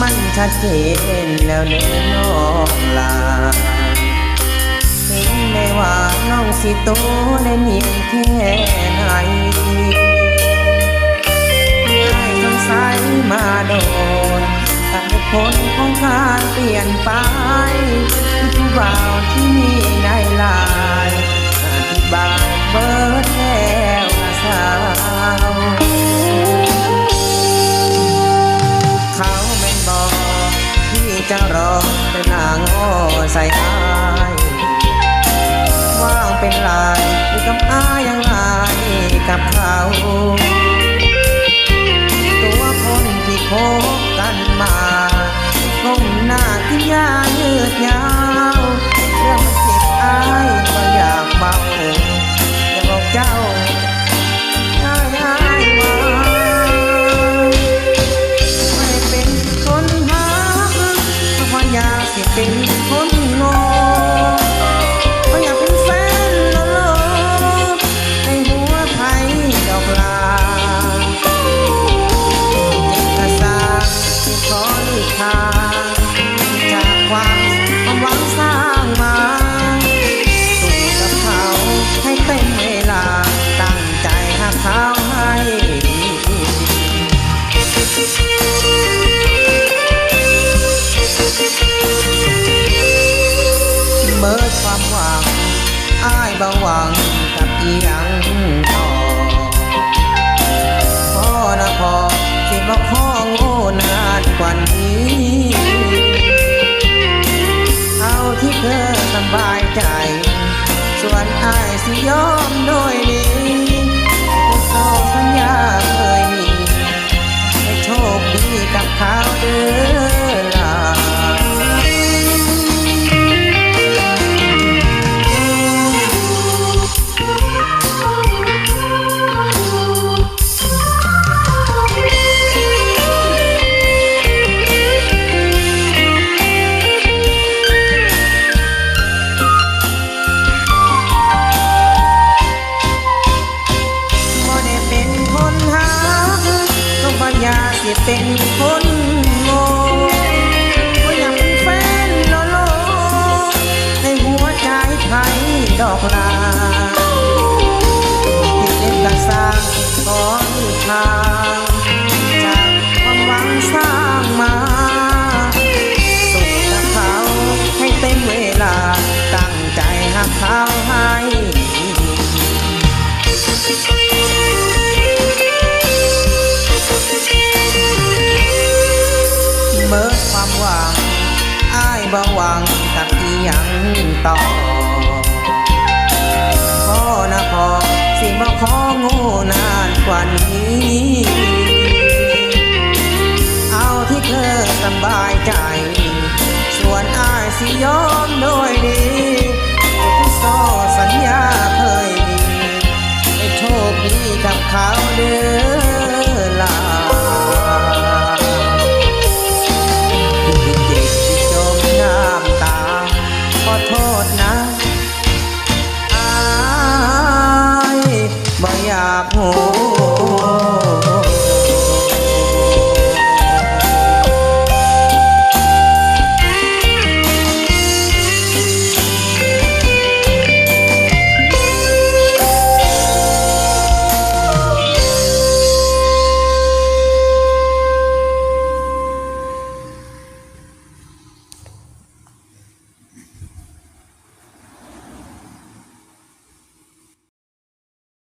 มันชัดเจนแล้วเนื้อน้องลาเห็นได้ว่าน้องสิโตได้เนียนแค่ไหนได้สงสัยมาโดนแต่ผลของการเปลี่ยนไปผู้บ่าวที่มี จะรอเป็นนางโง่ใส่อายว่างเป็นลายอยู่กับอายยังอายกับเขา ราะอยากเป็นคนโง่เพราะอยากเป็นแฟนโลโลในหัวไผ่ดอกลาเอกสารที่ขอหลีกทางจากความความหวังสร้างมาสู่กับเขาให้เต็มเวลาตั้งใจหาเขาให้ อ้ายบ่หวังกับอีหยังต่อพ่อนะพ่อสิบ่พ่อโง่นานกว่านี้ เอาที่เธอสบายใจ ส่วนอ้ายสิยอม ดอกลาที่เล่นกันสร้างขออีกทางจากความหวังสร้างมาสุขกับเขาให้เต็มเวลา ตั้งใจหักเขาให้เบิดความหวัง อ้ายบ่หวังกับอีหยังต่อ บายใจ ส่วนอายสิยอมโดยดีทุกโซสัญญาเคยมีให้โชคดีกับเขาเด้อ